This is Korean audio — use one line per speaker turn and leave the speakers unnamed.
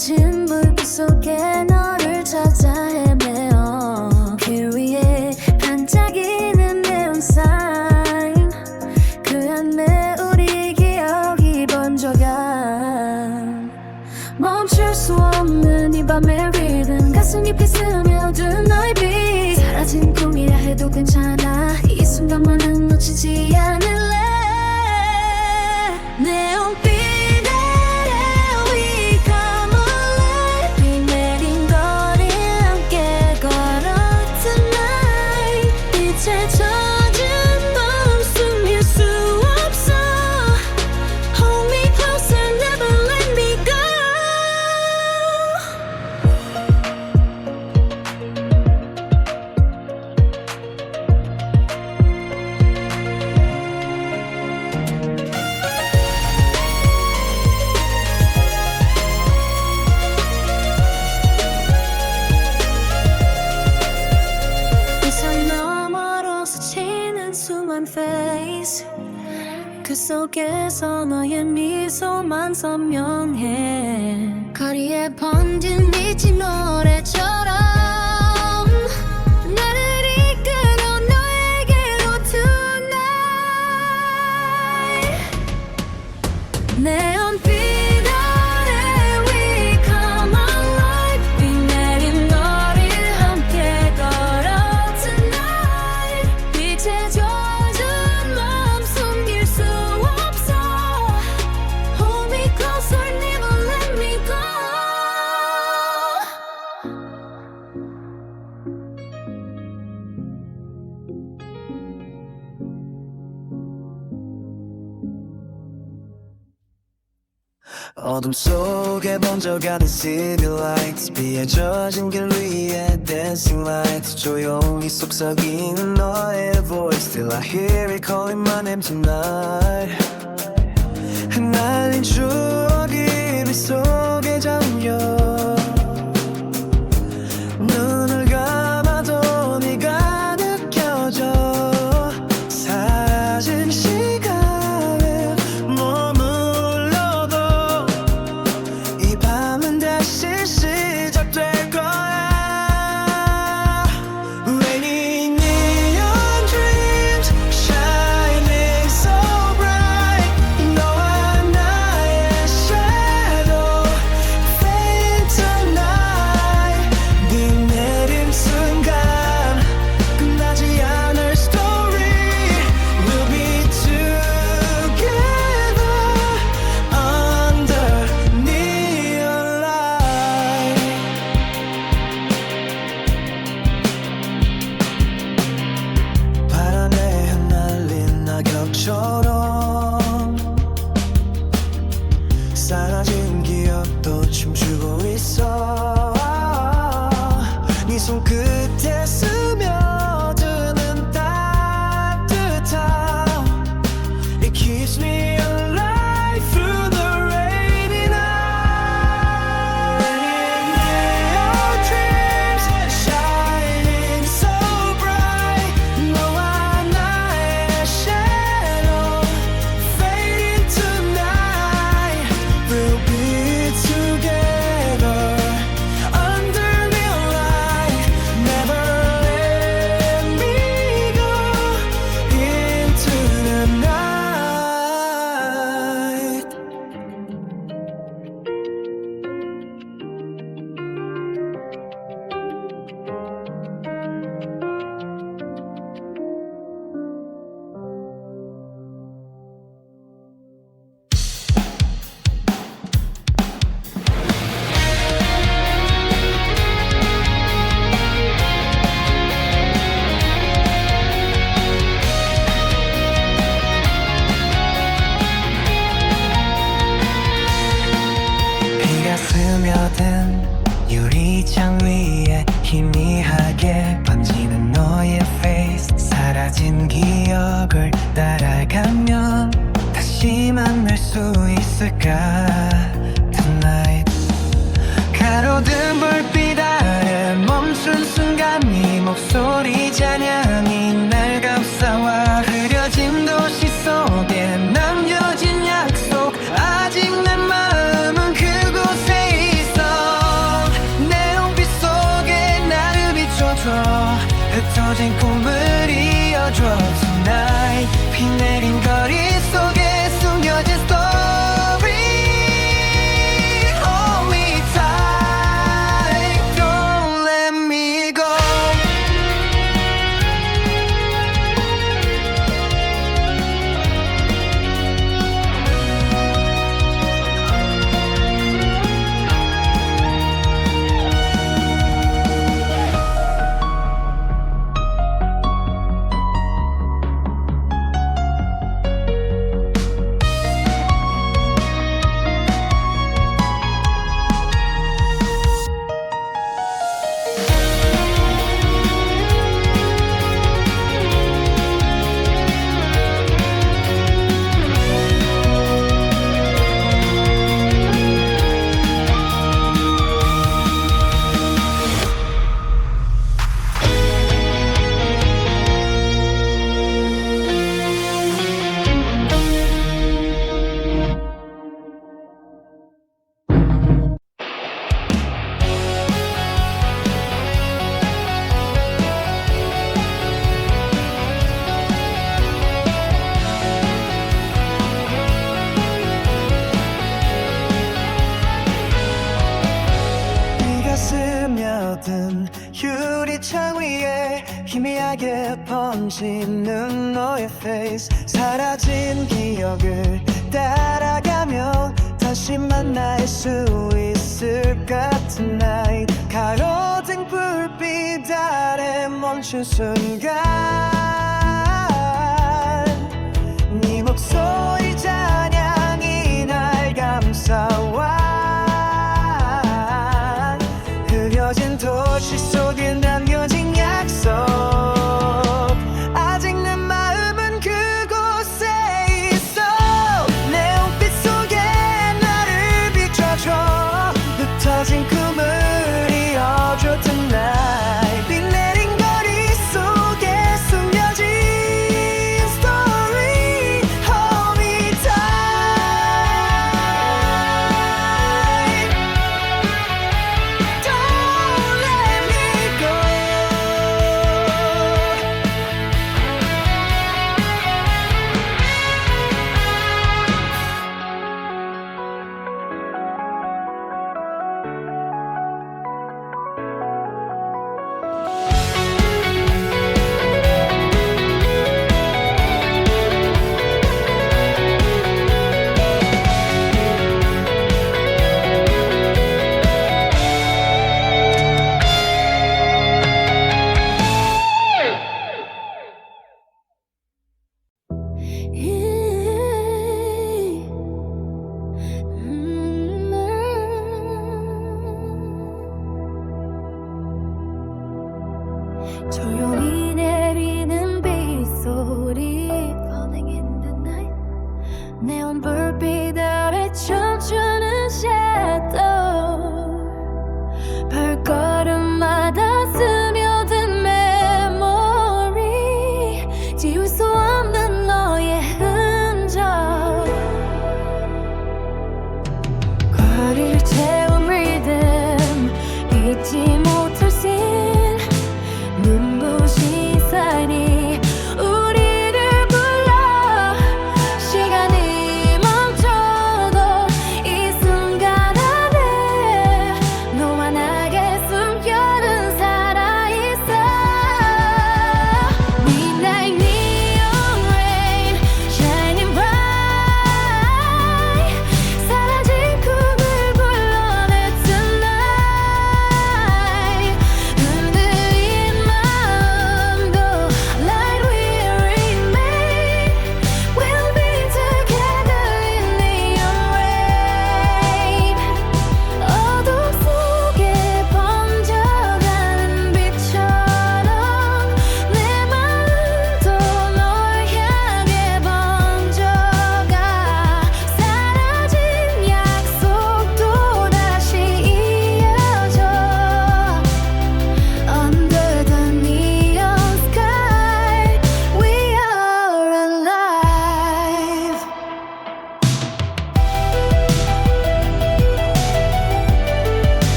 짙어진 불빛 속에 너를 찾아 헤매어. 길 위에 반짝이는 네온 사인. 그 안에 우리 기억이 번져가 멈출 수 없는 이 밤의 리듬 가슴 깊이 스며든 너의 빛. 사라진 꿈이라 해도 괜찮아. 이 순간만은 놓치지 않을래. 속에서 너의 미소만 선명해. 거리에 번진 빛이 너
어둠 속에 번져가는 city lights 비에 젖은 길 위에 dancing lights 조용히 속삭이는 너의 voice Till I hear it calling my name tonight 흩날린 추억이 미소 하게 반지 멈춘 유리창 위에 희미하게 번지는 너의 face. 사라진 기억을 따라가며 다시 만날 수 있을 같은 날 가로등 불빛 아래 멈춘 순간.